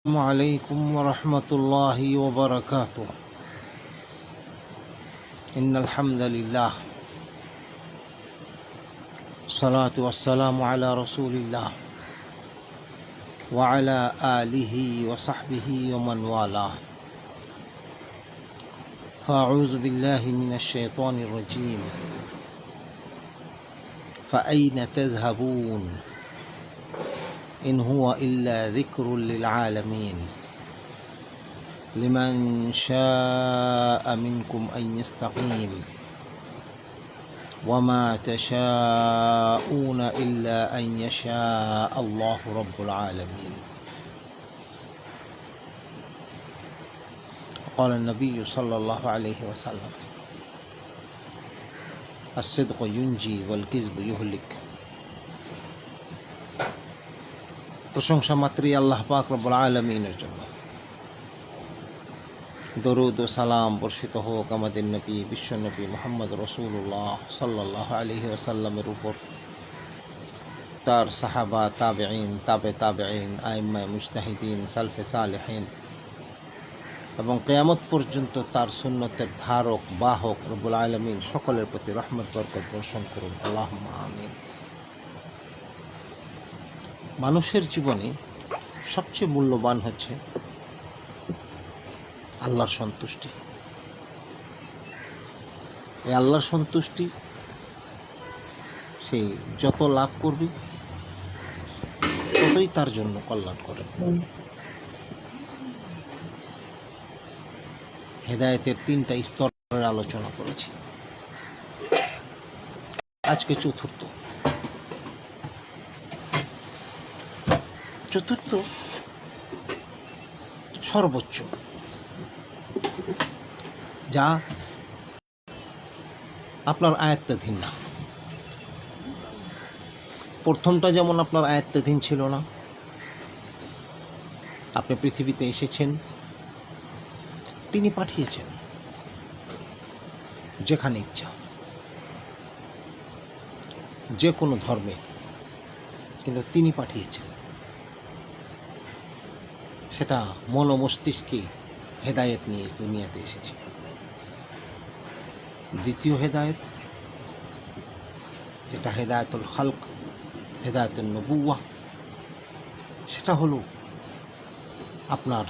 السلام عليكم ورحمة الله وبركاته. إن الحمد لله. الصلاة والسلام على رسول الله وعلى آله وصحبه ومن والاه. فأعوذ بالله من الشيطان الرجيم. فأين تذهبون؟ إن هو إلا ذكر للعالمين. لمن شاء منكم أن يستقيم. وما تشاءون إلا أن يشاء الله رب العالمين. قال النبي صلى الله عليه وسلم الصدق ينجي والكذب يهلك. প্রশংসা মাত্রই আল্লাহ পাক রব্বুল আলমিনের জন্য। দরুদ ও সালাম বর্ষিত হোক আমাদের নবী, বিশ্বনবী মোহাম্মদ রসুল্লাহ সাল্লাহ আলহি আসাল্লামের উপর। তার সাহাবা তাবেইন তাবে তাবেইন আইম্মায় মুজতাহিদিন, সালফে সালেহিন এবং কেয়ামত পর্যন্ত তার সুন্নতের ধারক, বাহক রব্বুল আলমিন সকলের প্রতি রহমত, বরকত বর্ষণ করুন। আল্লাহ আমিন মানুষের জীবনে সবচেয়ে মূল্যবান হচ্ছে আল্লাহর সন্তুষ্টি। এই আল্লাহর সন্তুষ্টি, সে যত লাভ করবে, ততই তার জন্য কল্যাণ করে। হেদায়েতের তিনটা স্তরের আলোচনা করেছি। আজকে চতুর্থ। চতুর্থ, সর্বোচ্চ। যা আপনার আয়ত্তাধীন না। প্রথমটা যেমন আপনার আয়ত্তাধীন ছিল না, আপনি পৃথিবীতে এসেছেন, তিনি পাঠিয়েছেন, যেখানে ইচ্ছা। যে কোনো ধর্মে, কিন্তু তিনি পাঠিয়েছেন। সেটা মন মস্তিষ্কে হেদায়েত নিয়ে দুনিয়াতে এসেছে। দ্বিতীয় হেদায়েত, যেটা হেদায়তুল খালক হেদায়তুল নবুয়া সেটা হলো আপনার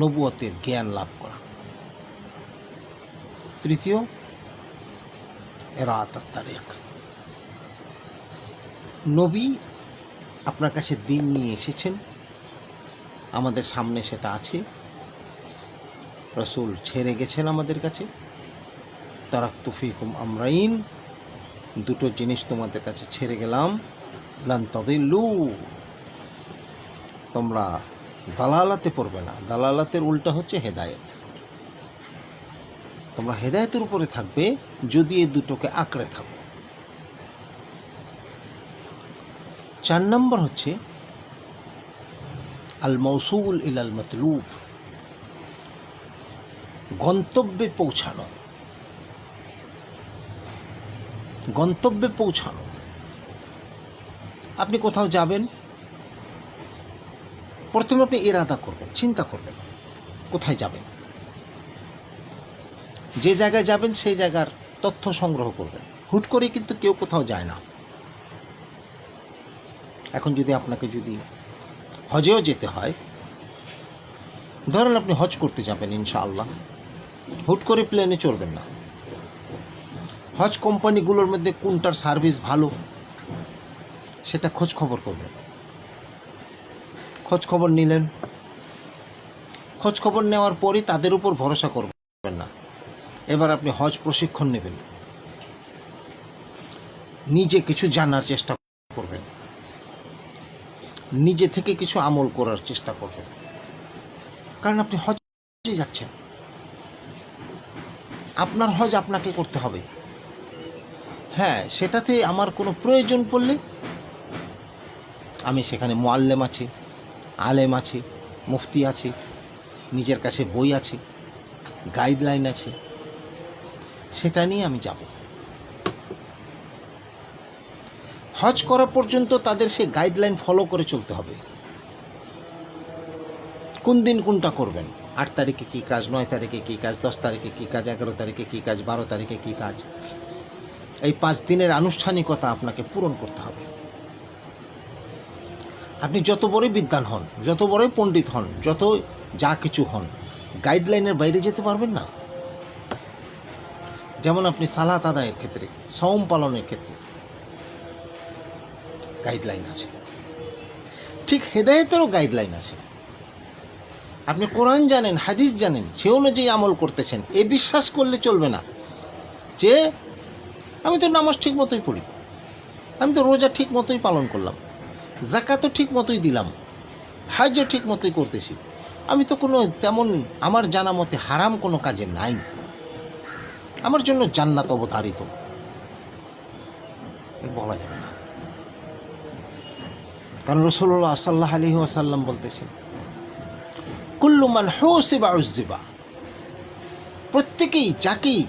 নবুয়তের জ্ঞান লাভ করা। তৃতীয়, এরাত তারেক নবী আপনার কাছে দিন নিয়ে এসেছেন আমাদের সামনে সেটা আছে। রসুল ছেড়ে গেছেন আমাদের কাছে। তারাক তুফিকুম আমরাইন। দুটো জিনিস তোমাদের কাছে ছেড়ে গেলাম। লান লু তোমরা দালালাতে পড়বে না। দালালাতের উল্টা হচ্ছে হেদায়েত। তোমরা হেদায়তের উপরে থাকবে, যদি এই দুটোকে আঁকড়ে থাকো। চার নম্বর হচ্ছে আল মৌসুল ইলাল মতলুব। গন্তব্যে পৌঁছানো। গন্তব্যে পৌঁছানো। আপনি কোথাও যাবেন? প্রথমে আপনি এরাদা করবেন, চিন্তা করবেন, কোথায় যাবেন? যে জায়গায় যাবেন, সেই জায়গার তথ্য সংগ্রহ করবেন। হুট করে কিন্তু কেউ কোথাও যায় না। এখন যদি আপনাকে যদি হজেও যেতে হয়। ধরেন আপনি হজ করতে যাবেন ইনশাআল্লাহ। হুট করে প্লেনে চড়বেন না। হজ কোম্পানিগুলোর মধ্যে কোনটার সার্ভিস ভালো, সেটা খোঁজ খবর করবেন। খোঁজ খবর নিলেন। খোঁজ খবর নেওয়ার পরই তাদের উপর ভরসা করবেন না। এবার আপনি হজ প্রশিক্ষণ নেবেন। নিজে কিছু জানার চেষ্টা নিজে থেকে কিছু আমল করার চেষ্টা করবেন। কারণ আপনি হজে যাচ্ছেন। আপনার হজ আপনাকে করতে হবে। হ্যাঁ সেটাতে আমার কোনো প্রয়োজন পড়লে আমি সেখানে মোয়াল্লেম আছি, আলেম আছে, মুফতি আছে, নিজের কাছে বই আছে, গাইডলাইন আছে। সেটা নিয়ে আমি যাব। হজ করা পর্যন্ত তাদের সে গাইডলাইন ফলো করে চলতে হবে। কোন দিন কোনটা করবেন? আট তারিখে কী কাজ, নয় তারিখে কী কাজ, দশ তারিখে কী কাজ, এগারো তারিখে কী কাজ, বারো তারিখে কী কাজ? এই পাঁচ দিনের আনুষ্ঠানিকতা আপনাকে পূরণ করতে হবে। আপনি যত বড়ই বিদ্যান হন, যত বড়ই পণ্ডিত হন, যত যা কিছু হন গাইডলাইনের বাইরে যেতে পারবেন না। যেমন আপনি সালাত আদায়ের ক্ষেত্রে সওম পালনের ক্ষেত্রে গাইডলাইন আছে। ঠিক হেদায়েতেরও গাইডলাইন আছে। আপনি কোরআন জানেন, হাদিস জানেন, সে অনুযায়ী আমল করতেছেন, এ বিশ্বাস করলে চলবে না। যে, আমি তো নামাজ ঠিক মতোই পড়ি, আমি তো রোজা ঠিক মতোই পালন করলাম জাকাতও ঠিক মতোই দিলাম হাজও ঠিক মতোই করতেছি, আমি তো কোনো তেমন, আমার জানা মতে হারাম কোনো কাজে নাই। আমার জন্য জান্নাত অবধারিত। বলা যাবে কারণ রসুল্লাহ সাল্লাহ আলহি আসাল্লাম বলতেছেন কুল্লুমান হোসেবা উজ্জিবা প্রত্যেকেই যাকেই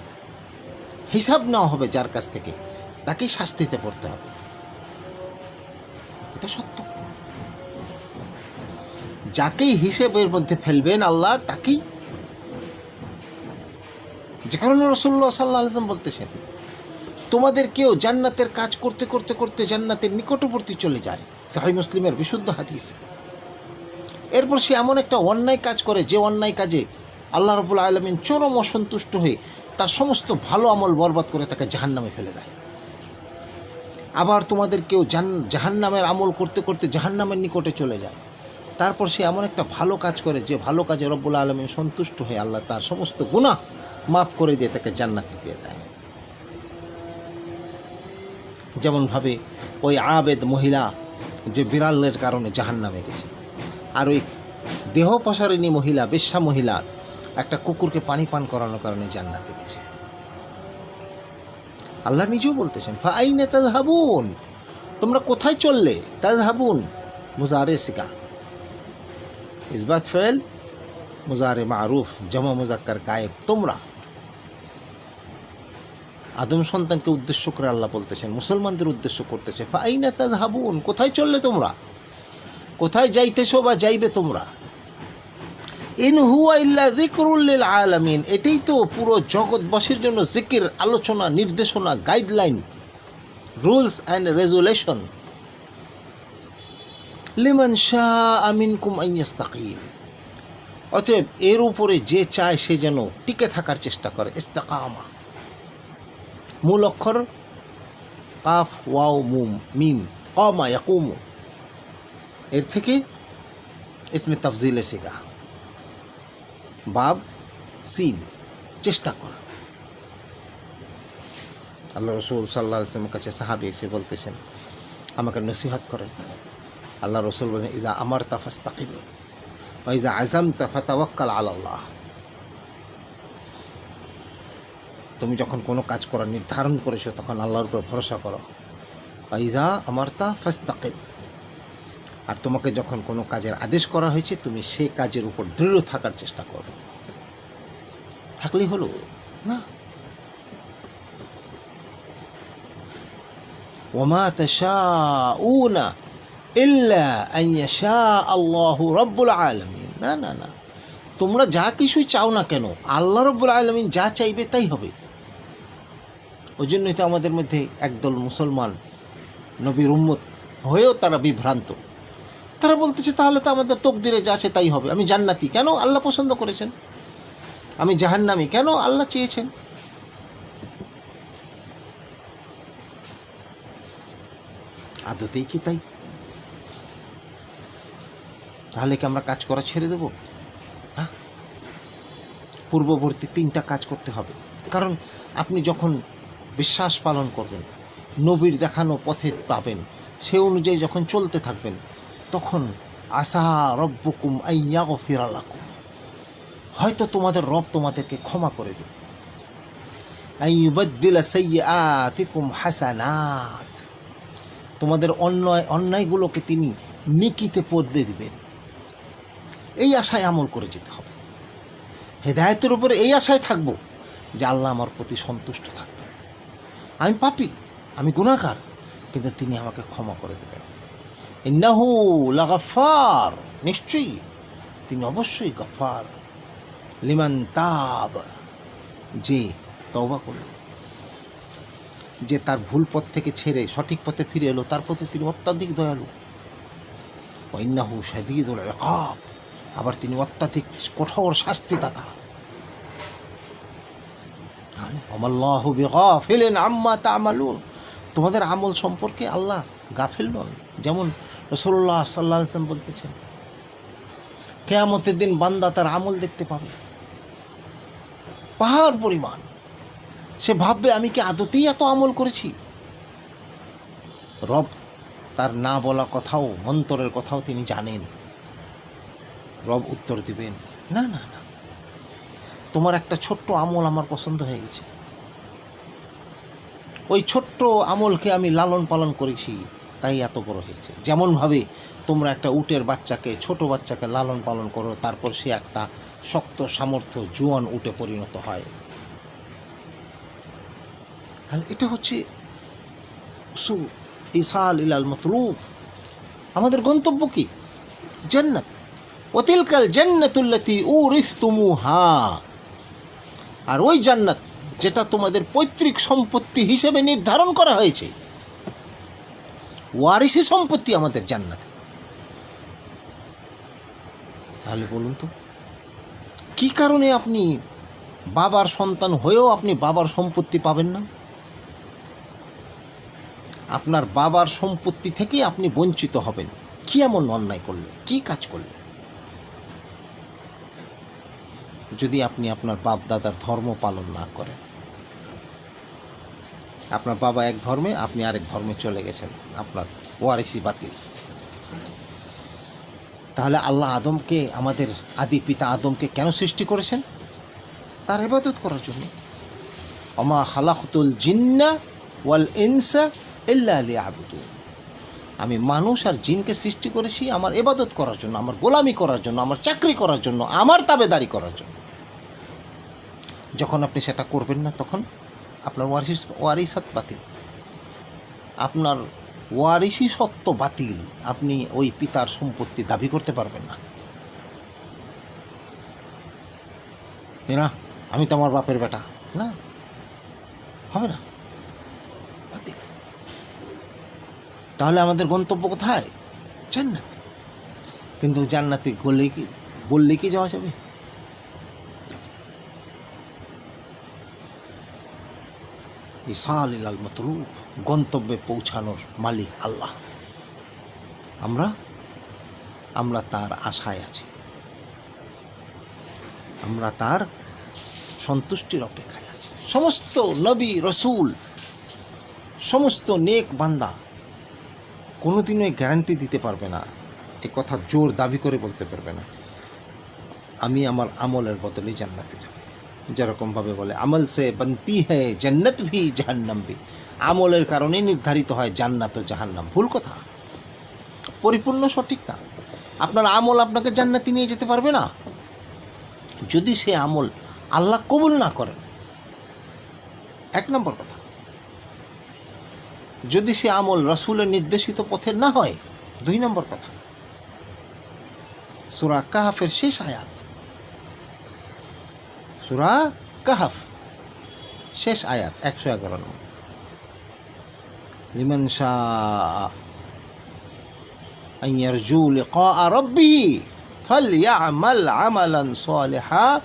হিসাব নেওয়া হবে যার কাছ থেকে, তাকেই শাস্তিতে পড়তে হবে। এটা সত্য। যাকেই হিসেবের মধ্যে ফেলবেন আল্লাহ, তাকেই। যে কারণে রসুল্লাহ সাল্লাহ আলসালাম বলতেছেন, তোমাদের কেউ জান্নাতের কাজ করতে করতে করতে জান্নাতের নিকটবর্তী চলে যায় সাহি মুসলিমের বিশুদ্ধ হাদিস। এরপর সে এমন একটা অন্যায় কাজ করে, যে অন্যায় কাজে আল্লাহ রবুল আলমিন চরম অসন্তুষ্ট হয়ে তার সমস্ত ভালো আমল বরবাদ করে তাকে জাহান্নামে ফেলে দেয়। আবার তোমাদের কেউ জাহান্নামের আমল করতে করতে জাহান্নামের নিকটে চলে যায়। তারপর সে এমন একটা ভালো কাজ করে, যে ভালো কাজে রব্বুল আলমী সন্তুষ্ট হয়ে আল্লাহ তার সমস্ত গুনাহ মাফ করে দিয়ে তাকে জান্নাতে দিয়ে দেয়। যেমনভাবে ওই আবেদ মহিলা যে বিড়ালের কারণে জাহান নামে গেছে। আর ওই দেহ প্রসারিণী মহিলা, বেশ্যা মহিলা, একটা কুকুরকে পানি পান করানোর কারণে জান্নাতে গেছে। আল্লাহ নিজেও বলতেছেন, ফাইনে তাজহাবুন তোমরা কোথায় চললে? তাজ হাবুন মুজারে সিকা। ইসবাত ফেল? মুজারে মারুফ। জমা মুজাক্কার গায়েব। তোমরা? আদম সন্তানকে উদ্দেশ্য করে আল্লাহ বলতেছেন, মুসলমানদের উদ্দেশ্য করতেছে, ফাইনা তাজহাবুন, কোথায় চললে তোমরা? কোথায় যাইতেছো বা যাইবে তোমরা? ইন হুয়া ইল্লা যিকরুল আলামিন, এটাই তো পুরো জগৎবাসীর জন্য জিকির আলোচনা, নির্দেশনা, গাইডলাইন, রুলস অ্যান্ড রেজুলেশন। লিমান শাহ আমিন কুম আইয়াস্তাকিম অতএব এর উপরে যে চায় সে যেন টিকে থাকার চেষ্টা করে, ইস্তাকামা। মূল অক্ষর কাফ, ওয়াও, মুম, মিম, কমা, ইয়াকুমু। এর থেকে ইসমে তাফজিলের শেখা। বাব, সিন, চেষ্টা করা। আল্লাহ রসুল সাল্লাহ আসলামের কাছে সাহাবি এসে বলতেছেন, আমাকে নসিহত করেন। আল্লাহ রসুল বলেন ইজা আমার তাফাস তাকিম ইজা আজম তাফা তাওয়াক্কাল আল্লাহ তুমি যখন কোনো কাজ করার নির্ধারণ করেছ, তখন আল্লাহর উপর ভরসা করো। ইজা আমার তা ফাস্তাকিম। আর তোমাকে যখন কোনো কাজের আদেশ করা হয়েছে, তুমি সে কাজের উপর দৃঢ় থাকার চেষ্টা করো। থাকলেই হলো, না? ওমা রাব্বুল আলামিন। না না না। তোমরা যা কিছুই চাও না কেন, আল্লাহ রব্বুল আলমিন যা চাইবে তাই হবে। ওই জন্যই তো আমাদের মধ্যে একদল মুসলমান নবীর উম্মত হয়েও তারা বিভ্রান্ত। তারা বলতেছে, তাহলে তো আমাদের তকদিরে যা আছে তাই হবে। আমি জান্নাতি। কেন আল্লাহ পছন্দ করেছেন? আমি জাহান্নামি। কেন আল্লাহ চেয়েছেন? আদতেই কি তাই? তাহলে কি আমরা কাজ করা ছেড়ে দেব? হ্যাঁ? পূর্ববর্তী তিনটা কাজ করতে হবে। কারণ আপনি যখন বিশ্বাস পালন করবেন। নবীর দেখানো পথে পাবেন। সে অনুযায়ী যখন চলতে থাকবেন, তখন আশা রব্বকুম আইয়া ও ফিরালাকুম হয়তো তোমাদের রব তোমাদেরকে ক্ষমা করে দেবে। হাসানাত। তোমাদের অন্যায়, অন্যায়গুলোকে তিনি নিকিতে বদলে দিবেন। এই আশায় আমল করে যেতে হবে। হেদায়তের উপরে এই আশায় থাকব যে আল্লাহ আমার প্রতি সন্তুষ্ট থাকবেন। আমি পাপি, আমি গুণাকার কিন্তু তিনি আমাকে ক্ষমা করে দেবেন। ইন্নাহু লাগাফার নিশ্চয়ই। তিনি অবশ্যই গফার লিমান তাব, যে তওবা করল। যে তার ভুল পথ থেকে ছেড়ে সঠিক পথে ফিরে এলো, তার প্রতি তিনি অত্যাধিক দয়ালু। ওয়াইন্নাহু শাদীদুল ইকাব, আবার তিনি অত্যাধিক কঠোর শাস্তিদাতা। তোমাদের আমল সম্পর্কে আল্লাহ গাফিল নন, যেমন রসুল্লাহ সাল্লাহ ইসলাম বলতেছেন, কেয়ামতের দিন বান্দা তার আমল দেখতে পাবে। পাহাড় পরিমাণ। সে ভাববে, আমি কি আদতেই এত আমল করেছি? রব তার না বলা কথাও, অন্তরের কথাও তিনি জানেন। রব উত্তর দিবেন, না না না। তোমার একটা ছোট্ট আমল আমার পছন্দ হয়ে গেছে। ওই ছোট্ট আমলকে আমি লালন পালন করেছি, তাই এত বড় হয়েছে। যেমনভাবে তোমরা একটা উটের বাচ্চাকে, ছোট বাচ্চাকে লালন পালন করো, তারপর সে একটা শক্ত সামর্থ্য জুয়ান উটে পরিণত হয়। এটা হচ্ছে সু ইসাল ইলাল মতলুব। আমাদের গন্তব্য কি? জান্নাত। ওতিলকাল জান্নাতুল্লাতি উরিসতুমুহা। আর ওই জান্নাত যেটা তোমাদের পৈতৃক সম্পত্তি হিসেবে নির্ধারণ করা হয়েছে। ওয়ারিসি সম্পত্তি আমাদের জান্নাত। তাহলে বলুন তো, কি কারণে আপনি বাবার সন্তান হয়েও আপনি বাবার সম্পত্তি পাবেন না? আপনার বাবার সম্পত্তি থেকে আপনি বঞ্চিত হবেন। কি এমন অন্যায় করলে? কি কাজ করলে? যদি আপনি আপনার বাপ দাদার ধর্ম পালন না করেন। আপনার বাবা এক ধর্মে, আপনি আরেক ধর্মে চলে গেছেন। আপনার ওয়ারিসি বাতিল। তাহলে আল্লাহ আদমকে, আমাদের আদি পিতা আদমকে কেন সৃষ্টি করেছেন? তার ইবাদত করার জন্য। অমা খালাকুল জিন্না ওয়াল ইনসা ইল্লা আলী আবুদু আমি মানুষ আর জিনকে সৃষ্টি করেছি আমার এবাদত করার জন্য, আমার গোলামি করার জন্য, আমার চাকরি করার জন্য, আমার তাবেদারি করার জন্য। যখন আপনি সেটা করবেন না, তখন আপনার ওয়ারিস ওয়ারিসাত বাতিল। আপনার ওয়ারিসি সত্য বাতিল। আপনি ওই পিতার সম্পত্তি দাবি করতে পারবেন না। না? আমি তো আমার বাপের বেটা। না? হবে না? তাহলে আমাদের গন্তব্য কোথায়? জান্নাত। কিন্তু জান্নাতে গলে কি, বললে কি যাওয়া যাবে? ইসাল মতলুব, গন্তব্যে পৌঁছানোর মালিক আল্লাহ। আমরা আমরা তার আশায় আছি। আমরা তার সন্তুষ্টির অপেক্ষায় আছি। সমস্ত নবী, রসুল, সমস্ত নেক বান্দা কোনোদিনও গ্যারান্টি দিতে পারবে না। এ কথা জোর দাবি করে বলতে পারবে না। আমি আমার আমলের বদলে জান্নাতে যাব। যেরকমভাবে বলে, আমল সে বন্তি হ্যায় জান্নাত ভি জাহান্নাম ভি। আমলের কারণে নির্ধারিত হয় জান্নাত ও জাহান্নাম। ভুল কথা। পরিপূর্ণ সঠিক না। আপনার আমল আপনাকে জান্নাতি নিয়ে যেতে পারবে না। যদি সে আমল আল্লাহ কবুল না করেন। এক নম্বর কথা। যদি সে আমল রসুলের নির্দেশিত পথের না হয় দুই নম্বর কথা সুরা কাহাফের শেষ আয়াত সুরা কাহাফ শেষ আয়াত একশো এগারো নম্বর লিমান শাহ أن يرجو لقاء ربه فليعمل عملا صالحا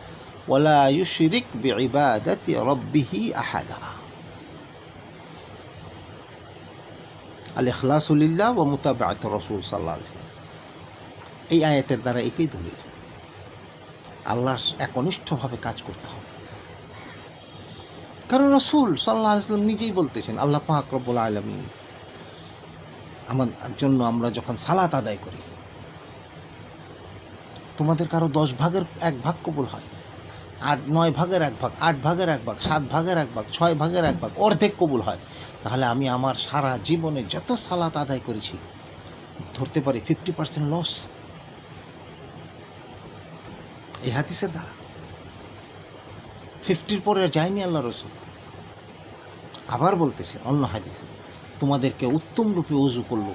ولا يشرك بعبادة ربه أحدا আল এখলাসুলিল্লাহ ও মুতাবাত রসুল সাল্লাহ ইসলাম এই আয়াতের দ্বারা এটাই দলিল। আল্লাহ একনিষ্ঠভাবে কাজ করতে হবে। কারণ রসুল সাল্লাহ ইসলাম নিজেই বলতেছেন, আল্লাহ পাক আলমী আমার জন্য আমরা যখন সালাত আদায় করি, তোমাদের কারও দশ ভাগের এক ভাগ কবুল হয়। আট, নয় ভাগের এক ভাগ, আট ভাগের এক ভাগ, সাত ভাগের এক ভাগ, ছয় ভাগের এক ভাগ, অর্ধেক কবুল হয়। তাহলে আমি আমার সারা জীবনে যত সালাত আদায় করেছি, ধরতে পারি ফিফটি পার্সেন্ট লস এই হাদিসের দ্বারা। ফিফটির পরে যায়নি আল্লাহ রসুল। আবার বলতেছে অন্য হাদিসে, তোমাদেরকে উত্তম রূপে উজু করল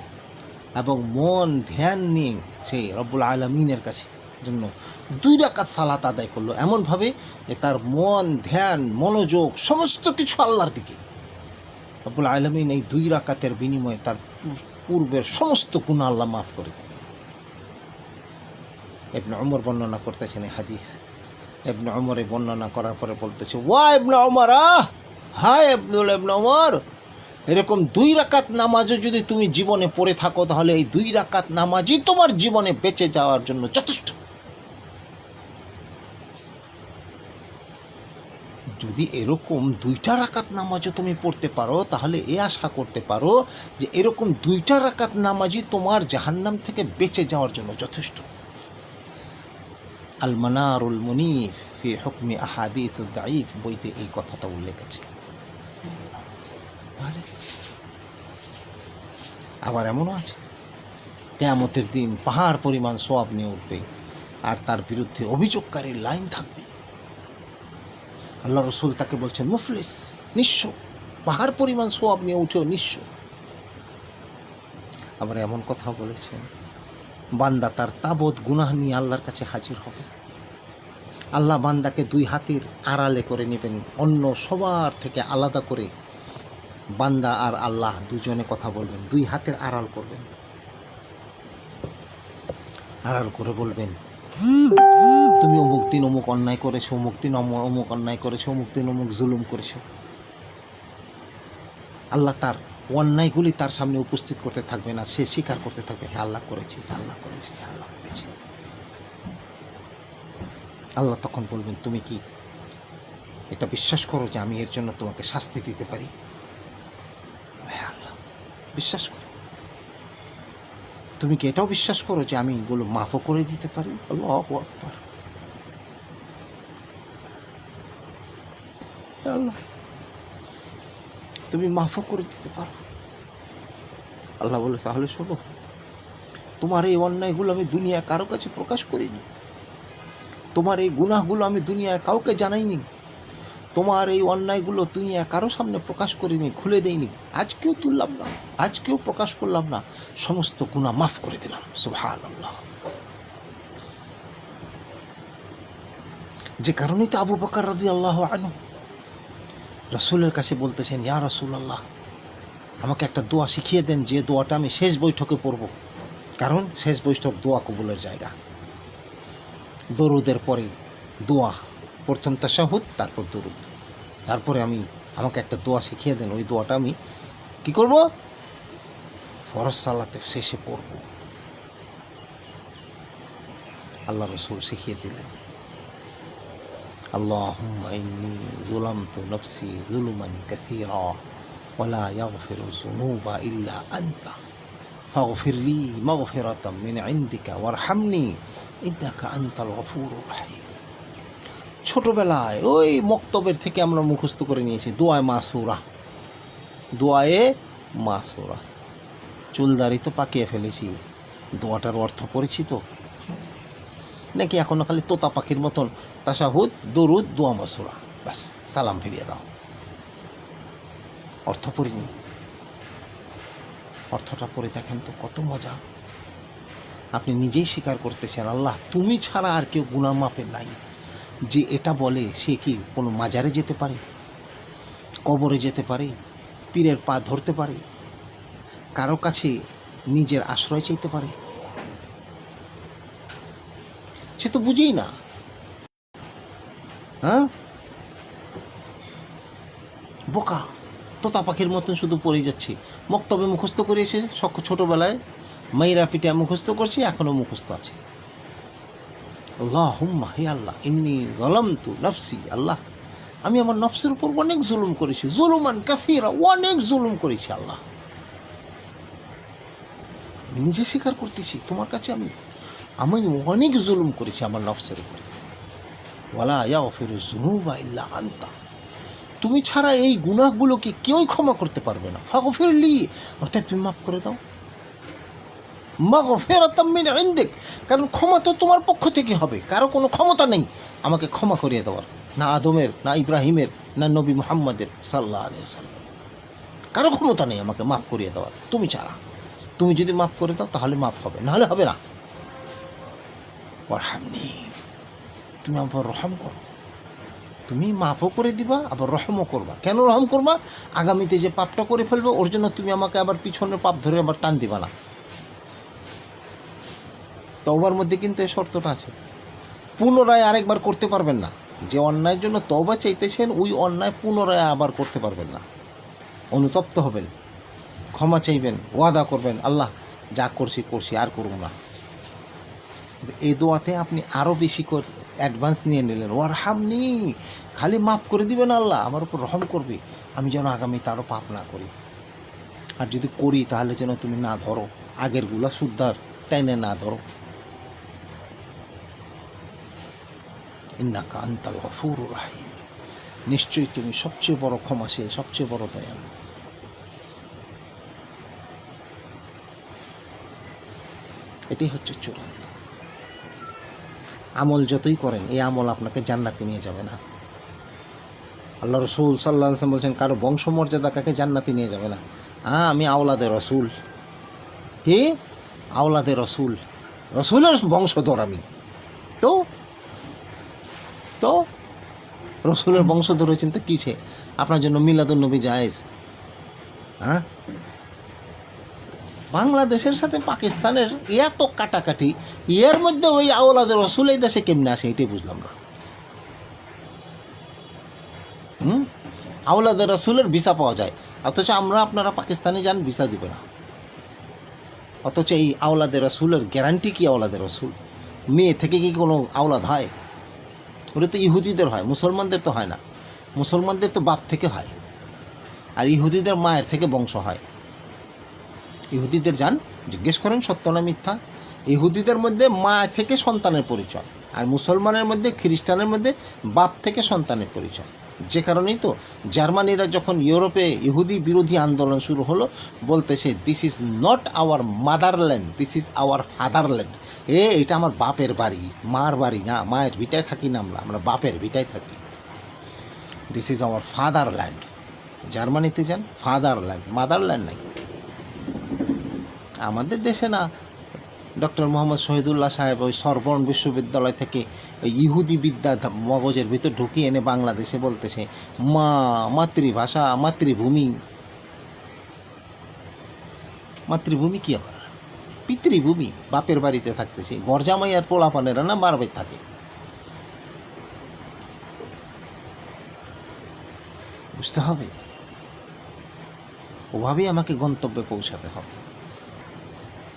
এবং মন ধ্যান নিয়ে সেই রব্বুল আলমিনের কাছে জন্য দুই রাকাত সালাত আদায় করল। এমনভাবে তার মন, ধ্যান, মনোযোগ, সমস্ত কিছু আল্লাহর দিকে। রব্বুল আলমিন এই দুই রাকাতের বিনিময়ে তার পূর্বের সমস্ত গুণা আল্লাহ মাফ করে দেবে এবনে অমর বর্ণনা করতেছেন এই হাদিস। এবনে অমরে বর্ণনা করার পরে বলতেছে, ওয়া এবনে অমর আহ! হায় আব্দুল এবনে অমর এরকম দুই রাকাত নামাজও যদি তুমি জীবনে পড়ে থাকো, তাহলে এই দুই রাকাত নামাজই তোমার জীবনে বেঁচে যাওয়ার জন্য যথেষ্ট। যদি এরকম দুইটা রাকাত নামাজও তুমি পড়তে পারো, তাহলে এ আশা করতে পারো যে এরকম দুইটা রাকাত নামাজই তোমার জাহান্নাম থেকে বেঁচে যাওয়ার জন্য যথেষ্ট। আল মানারুল মুনিফ ফি হুকমি আহাদিস দাইফ বইতে এই কথাটা উল্লেখ আছে। আবার এমনও আছে। কেয়ামতের দিন পাহাড় পরিমাণ সোয়াব নিয়ে উঠবে আর তার বিরুদ্ধে অভিযোগকারীর লাইন থাকবে। আল্লাহ রসুল তাকে বলছেন, মুফলিস, নিঃস্ব। পাহাড় পরিমাণ সোয়াব নিয়ে উঠেও নিঃস্ব। আবার এমন কথা বলেছেন বান্দা তার তাবৎ গুনাহ নিয়ে আল্লাহর কাছে হাজির হবে। আল্লাহ বান্দাকে দুই হাতের আড়ালে করে নেবেন, অন্য সবার থেকে আলাদা করে। বান্দা আর আল্লাহ দুজনে কথা বলবেন, দুই হাতের আড়াল করবেন। আড়াল করে বলবেন তুমি অমুক দিন অমুক অন্যায় করেছ অমুক দিন অমুক অন্যায় করেছ অমুক দিন অমুক জুলুম করেছ। আল্লাহ তার অন্যায়গুলি তার সামনে উপস্থিত করতে থাকবেন আর সে স্বীকার করতে থাকবে হ্যাঁ আল্লাহ করেছি হ্যাঁ আল্লাহ করেছি হ্যাঁ আল্লাহ করেছি। আল্লাহ তখন বলবেন, তুমি কি এটা বিশ্বাস করো যে আমি এর জন্য তোমাকে শাস্তি দিতে পারি? হ্যাঁ আল্লাহ, বিশ্বাস করো। তুমি কি এটাও বিশ্বাস করো যে আমি এগুলো মাফও করে দিতে পারি? আল্লাহ আকবার। আল্লাহ তুমি মাফও করে দিতে পারো। আল্লাহ বলে, তাহলে শোনো, তোমার এই অন্যায়গুলো আমি দুনিয়া কারও কাছে প্রকাশ করিনি। তোমার এই গুনাহগুলো আমি দুনিয়ায় কাউকে জানাইনি। তোমার এই অন্যায়গুলো দুনিয়া কারও সামনে প্রকাশ করিনি, খুলে দেইনি। আজকেও তুললাম না, আজকেও প্রকাশ করলাম না। সমস্ত গুনাহ মাফ করে দিলাম সুভান আল্লাহ যে কারণেই তো আবু বকর রাদি আল্লাহ আনু রসুলের কাছে বলতেছেন, ইয়া রসুল আল্লাহ আমাকে একটা দোয়া শিখিয়ে দেন, যে দোয়াটা আমি শেষ বৈঠকে পড়ব। কারণ শেষ বৈঠক দোয়া কবুলের জায়গা। দরুদের পরে দোয়া, প্রথম তাশাহুদ, তারপর দরুদ। তারপরে আমি, আমাকে একটা দোয়া শিখিয়ে দেন, ওই দোয়াটা আমি কি করব? ফরজ সালাতে শেষে পড়ব। আল্লাহ রসুল শিখিয়ে দিলেন। اللهم إني ظلمت نفسي ظلما كثيرا ولا يغفر الذنوب إلا أنت فاغفر لي مغفرة من عندك وارحمني إنك أنت الغفور الرحيم ছোটবেলায় ওই মক্তবের থেকে আমরা মুখস্থ করে নিয়েছি দোয়ায় মাসুরা দোয়ায়ে মাসুরা চুলদারি তো পাকিয়ে ফেলেছি দোয়াটার অর্থ পড়েছি তো নাকি এখনো খালি তোতা পাখির মতন তাসাহুদ দরুদ দোয়া মাসুরা ব্যাস, সালাম ফিরিয়ে দাও। অর্থ পড়িনি। অর্থটা পড়ে দেখেন তো কত মজা। আপনি নিজেই স্বীকার করতেছেন, আল্লাহ, তুমি ছাড়া আর কেউ গুণা মাপের নাই। যে এটা বলে, সে কি কোনো মাজারে যেতে পারে? কবরে যেতে পারে? পীরের পা ধরতে পারে? কারও কাছে নিজের আশ্রয় চাইতে পারে? সে তো বুঝেই না। হ্যাঁ? বোকা, তোতা পাখির মতন শুধু পড়ে যাচ্ছি। মক্তবে মুখস্থ করে এসে সক ছোটোবেলায় মাইরা পিঠা মুখস্থ করছি এখনও মুখস্থ আছে। আল্লাহ হুম্মা হে আল্লাহ, ইন্নি গলম তু নফসি, আল্লাহ। আমি আমার নফসের উপর অনেক জুলুম করেছি, জুলুমান কাসিরা, অনেক জুলুম করেছি, আল্লাহ। আমি নিজে স্বীকার করতেছি, তোমার কাছে আমি আমি অনেক জুলুম করেছি আমার নফসের উপরে। আনতা। তুমি ছাড়া এই গুনাহগুলোকে কেউই ক্ষমা করতে পারবে না। ফাগফিরলি অর্থাৎ তুমি মাফ করে দাও। মাগফিরাতাম মিন ইনদিক, কারণ ক্ষমা তো তোমার পক্ষ থেকে হবে, কারও কোনো ক্ষমতা নেই আমাকে ক্ষমা করিয়ে দেওয়ার, না আদমের, না ইব্রাহিমের, না নবী মোহাম্মদের সাল্লাহ আলিয়া সাল্লাম কারও ক্ষমতা নেই আমাকে মাফ করিয়ে দেওয়ার, তুমি ছাড়া। তুমি যদি মাফ করে দাও তাহলে মাফ হবে, নাহলে হবে না। ওরহামনি তুমি আবার রহম করো। তুমি মাফও করে দিবা, আবার রহমও করবা। কেন রহম করবা? আগামীতে যে পাপটা করে ফেলবে, ওর জন্য তুমি আমাকে আবার পিছনের পাপ ধরে আবার টান দিবা না। তওবার মধ্যে কিন্তু এই শর্তটা আছে। পুনরায় আরেকবার করতে পারবেন না। যে অন্যায়ের জন্য তওবা চাইতেছেন, ওই অন্যায় পুনরায় আবার করতে পারবেন না। অনুতপ্ত হবেন। ক্ষমা চাইবেন, ওয়াদা করবেন, আল্লাহ, যা করছি করছি, আর করব না। এই দোয়াতে আপনি আরও বেশি অ্যাডভান্স নিয়ে নিলেন। ওয়ার হামনি খালি মাফ করে দিবেন আল্লাহ, আমার উপর রহম করবে। আমি যেন আগামী তারও পাপ না করি। আর যদি করি, তাহলে যেন তুমি না ধরো। আগেরগুলো শুদ্ধার টাইনে না ধরো। ইন্নাকা আন্তাল গফুর রাহিম। নিশ্চয়ই তুমি সবচেয়ে বড় ক্ষমাশীল, সবচেয়ে বড় দয়ালু। এটাই হচ্ছে চূড়ান্ত। আমল যতই করেন, এই আমল আপনাকে জান্নাতে নিয়ে যাবে না। আল্লাহ রসুল সাল্লাহ আলসালাম বলছেন, কারও বংশমর্যাদা কাকে জান্নাতে নিয়ে যাবে না? হ্যাঁ আমি আওলাদে রসুল। কি? আওলাদে রসুল। রসুলের বংশধর আমি। তো? তো? রসুলের বংশধর হয়েছেন তো কিছে আপনার জন্য মিলাদুল নবী জায়েজ। হ্যাঁ? বাংলাদেশের সাথে পাকিস্তানের এত কাটাকাটি, এর মধ্যে ওই আওলাদের রসুল এই দেশে কেমনে আসে এটাই বুঝলাম না। হুম? আওলাদের রসুলের ভিসা পাওয়া যায়। অথচ আমরা আপনারা পাকিস্তানে যান, ভিসা দিবে না। অথচ এই আওলাদের রসুলের গ্যারান্টি কি আওলাদের রসুল? মেয়ে থেকে কি কোনো আওলাদ হয়? ওটা তো ইহুদিদের হয়, মুসলমানদের তো হয় না। মুসলমানদের তো বাপ থেকে হয়। আর ইহুদিদের মায়ের থেকে বংশ হয়। ইহুদিদের যান, জিজ্ঞেস করেন সত্য না মিথ্যা? ইহুদিদের মধ্যে মা থেকে সন্তানের পরিচয় আর মুসলমানের মধ্যে, খ্রিস্টানের মধ্যে বাপ থেকে সন্তানের পরিচয়। যে কারণেই তো জার্মানিরা যখন ইউরোপে ইহুদি বিরোধী আন্দোলন শুরু হলো বলতেছে this is not our motherland this is our fatherland এ, এটা আমার বাপের বাড়ি, মার বাড়ি না, মায়ের ভিটায় থাকি না আমরা আমরা বাপের ভিটায় থাকি। দিস ইজ আওয়ার ফাদারল্যান্ড জার্মানিতে যান ফাদারল্যান্ড মাদারল্যান্ড নাই। আমাদের দেশে না, ডক্টর মোহাম্মদ শহীদুল্লাহ সাহেব ওই সরবর্ণ বিশ্ববিদ্যালয় থেকে ওই ইহুদি বিদ্যা মগজের ভিতর ঢুকিয়ে এনে বাংলাদেশে বলতেছে, মা, মাতৃভাষা, মাতৃভূমি। মাতৃভূমি কি আবার? পিতৃভূমি, বাপের বাড়িতে থাকতেছে গরজামাই আর পোলাপানেরা না মারবে থাকে? বুঝতে হবে। ওভাবেই আমাকে গন্তব্যে পৌঁছাতে হবে।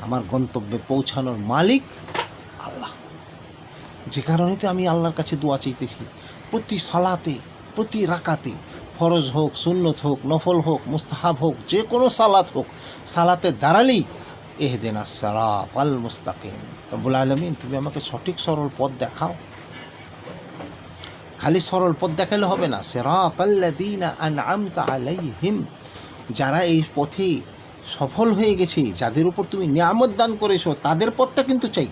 আমার গন্তব্যে পৌঁছানোর মালিক আল্লাহ। যে কারণে তো আমি আল্লাহর কাছে দোয়া চাইতেছি। প্রতি সালাতে, প্রতি রাকাতে, ফরজ হোক, সুন্নত হোক, নফল হোক, মুস্তাহাব হোক, যে কোনো সালাত হোক, সালাতে দাঁড়ালেই এহ দেনা সারাফ আল মুস্তাকিম। রব্বুল আলমিন, তুমি আমাকে সঠিক সরল পথ দেখাও। খালি সরল পথ দেখালে হবে না। সেরাফ আল্লাদিনা আনআমতা আলাইহিম, যারা এই পথে সফল হয়ে গেছে, যাদের উপর তুমি নিয়ামত দান করেছ, তাদের পথটা কিন্তু চাই।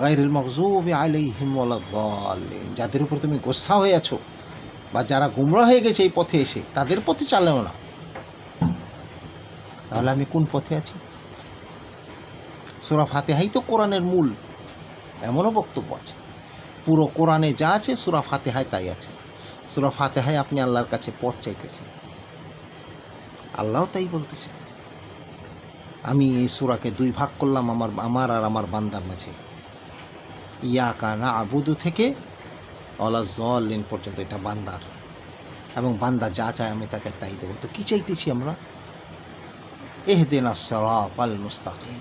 গাইরুল মকজুবি আলাইহিম যাদের উপর তুমি গোসা হয়ে আছো বা যারা গুমরা হয়ে গেছে এই পথে এসে, তাদের পথে চালেও না। তাহলে আমি কোন পথে আছি? সুরা ফাতেহাই তো কোরআনের মূল, এমনও বক্তব্য আছে। পুরো কোরআনে যা আছে, সুরা ফাতেহায় তাই আছে। সুরা ফাতেহায় আপনি আল্লাহর কাছে পথ চাইতেছেন। আল্লাহ তাই বলতেছে। আমি এই সুরাকে দুই ভাগ করলাম আমার আমার আর আমার বান্দার মাঝে। ইয়া কানা আবুদু থেকে অলা জলিন পর্যন্ত এটা বান্দার। এবং বান্দা যা চায় আমি তাকে তাই দেবো। তো কী চাইতেছি আমরা? এহ দিন আসরাফ আল মুস্তাকিম।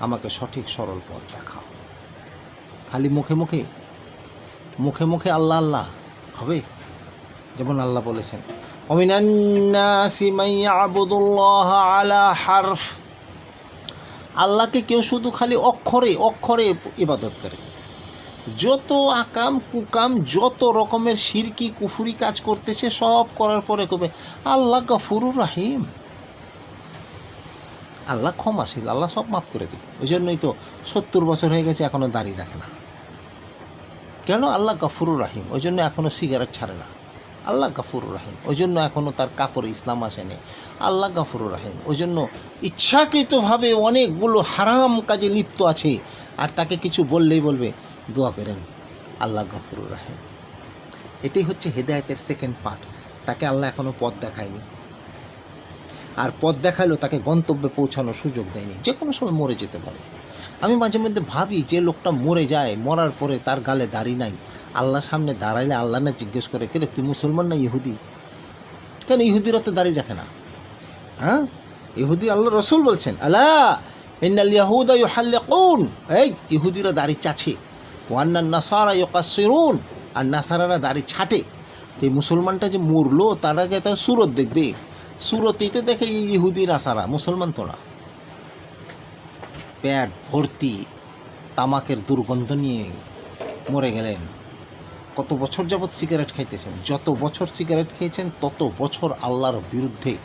আমাকে সঠিক সরল পথ দেখাও। খালি মুখে মুখে মুখে মুখে আল্লাহ আল্লাহ হবে? যেমন আল্লাহ বলেছেন ومن الناس من يعبد الله على حرف আল্লাহকে কেউ শুধু খালি অক্ষরে অক্ষরে ইবাদত করে যত আকাম কুকাম যত রকমের শিরকি কুফুরি কাজ করতেছে সব করার পরে কবে আল্লাহ গফুরুর রাহিম আল্লাহ ক্ষমাশীল আল্লাহ সব মাফ করে দিবে ওই জন্যই তো সত্তর বছর হয়ে গেছে এখনও দাড়ি রাখে না কেন আল্লাহ গফুরুর রাহিম ওই জন্য এখনও সিগারেট ছাড়ে না আল্লাহ গাফুরুর রাহিম। ওই জন্য এখনও তার কাপড়ে ইসলাম আসেনি। আল্লাহ গাফুরুর রাহিম। ওই জন্য ইচ্ছাকৃতভাবে অনেকগুলো হারাম কাজে লিপ্ত আছে। আর তাকে কিছু বললেই বলবে, দোয়া করেন, আল্লাহ গফরুর রাহেম। এটাই হচ্ছে হেদায়েতের সেকেন্ড পার্ট তাকে আল্লাহ এখনও পথ দেখায়নি। আর পথ দেখালেও তাকে গন্তব্যে পৌঁছানোর সুযোগ দেয়নি। যে কোনো সময় মরে যেতে পারে। আমি মাঝে মধ্যে ভাবি, যে লোকটা মরে যায়, মরার পরে তার গালে দাড়ি নাই আল্লাহর সামনে দাঁড়াইলে আল্লাহ না জিজ্ঞেস করে কে তুই মুসলমান না ইহুদি? কেন, ইহুদিরা তো দাড়ি রাখে না। হ্যাঁ? ইহুদি আল্লাহ রসুল বলছেন আল্লাহ ইন্নাল ইউহাল্লিকুন। এই, ইহুদিরা দাড়ি চাছে ওয়ান্নান নাসারা ইউকাসসিরুন। আর নাসারারা দাড়ি ছাটে। এই মুসলমানটা যে মরলো, তার আগে তার সুরত দেখবে। সুরতিতে দেখে এই ইহুদি নাসারা, মুসলমান তো না। প্যাট ভর্তি তামাকের দুর্গন্ধ নিয়ে মরে গেলেন। কত বছর যাবৎ সিগারেট খাইতেছেন? যত বছর সিগারেট খেয়েছেন, তত বছর আল্লাহর বিরুদ্ধে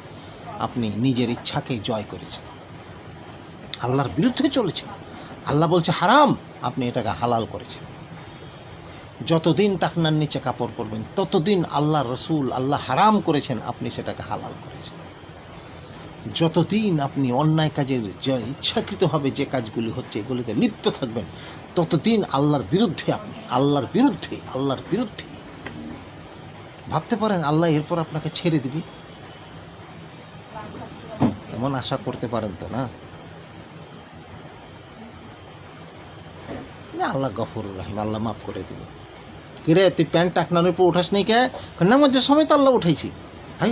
আপনি নিজের ইচ্ছাকে জয় করেছেন। আল্লাহর বিরুদ্ধে চলেছেন। আল্লাহ বলছে, হারাম, আপনি এটাকে হালাল করেছেন। যতদিন টাকনার নিচে কাপড় পরবেন, ততদিন আল্লাহ রসুল, আল্লাহ হারাম করেছেন, আপনি সেটাকে হালাল করেছেন। যতদিন আপনি অন্যায় কাজের ইচ্ছাকৃতভাবে যে কাজগুলি হচ্ছে, এগুলিতে লিপ্ত থাকবেন ততদিন আল্লাহর বিরুদ্ধে আপনি, আল্লাহর বিরুদ্ধে আল্লাহর বিরুদ্ধে। ভাবতে পারেন আল্লাহ এরপর আপনাকে ছেড়ে দিবে। এমন আশা করতে পারেন তো না? আল্লাহ গফরুর রাহিম, আল্লাহ মাফ করে দিবে। কিরে, তুই প্যান্ট টাকনানোর উপর উঠাস নেই কে? নামাজের সময় তো আল্লাহ উঠাইছি। ভাই,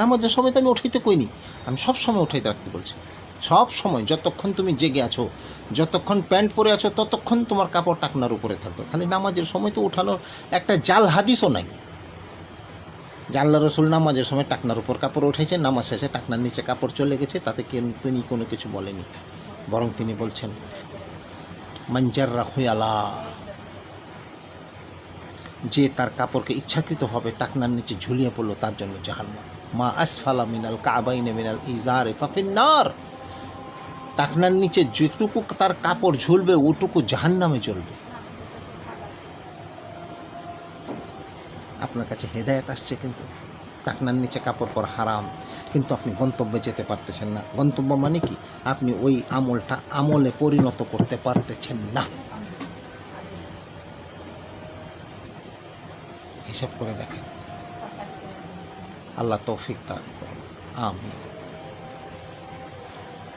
নামাজের সময় তো আমি উঠাইতে কইনি। আমি সব সময় উঠাইতে রাখতে বলছি? সব সময় যতক্ষণ তুমি জেগে আছো, যতক্ষণ প্যান্ট পরে আছো, ততক্ষণ তোমার কাপড় টাকনার উপরে থাকবে। খালি নামাজের সময় তো উঠানোর একটা জাল হাদিসও নাই। জাল্লা রসুল নামাজের সময় টাকনার উপর কাপড় উঠেছে নামাজ শেষে টাকনার নিচে কাপড় চলে গেছে, তাতে তিনি কোনো কিছু বলেনি? বরং তিনি বলছেন মঞ্জাররা হুয়ালা যে তার কাপড়কে ইচ্ছাকৃতভাবে টাকনার নিচে ঝুলিয়ে পড়ল, তার জন্য জাহান্নাম। মা আসফালা মিনাল কাবাইনে মিনাল ইজারে ফাফিন্নার। টাকনার নিচে যেটুকু তার কাপড় ঝুলবে, ওটুকু জাহান নামে চলবে আপনার কাছে হেদায়েত আসছে কিন্তু। টাকনার নিচে কাপড় পর হারাম। কিন্তু আপনি গন্তব্যে যেতে পারতেছেন না। গন্তব্য মানে কি? আপনি ওই আমলটা আমলে পরিণত করতে পারতেছেন না। হিসাব করে দেখেন। আল্লাহ তৌফিক করুন। আমিন।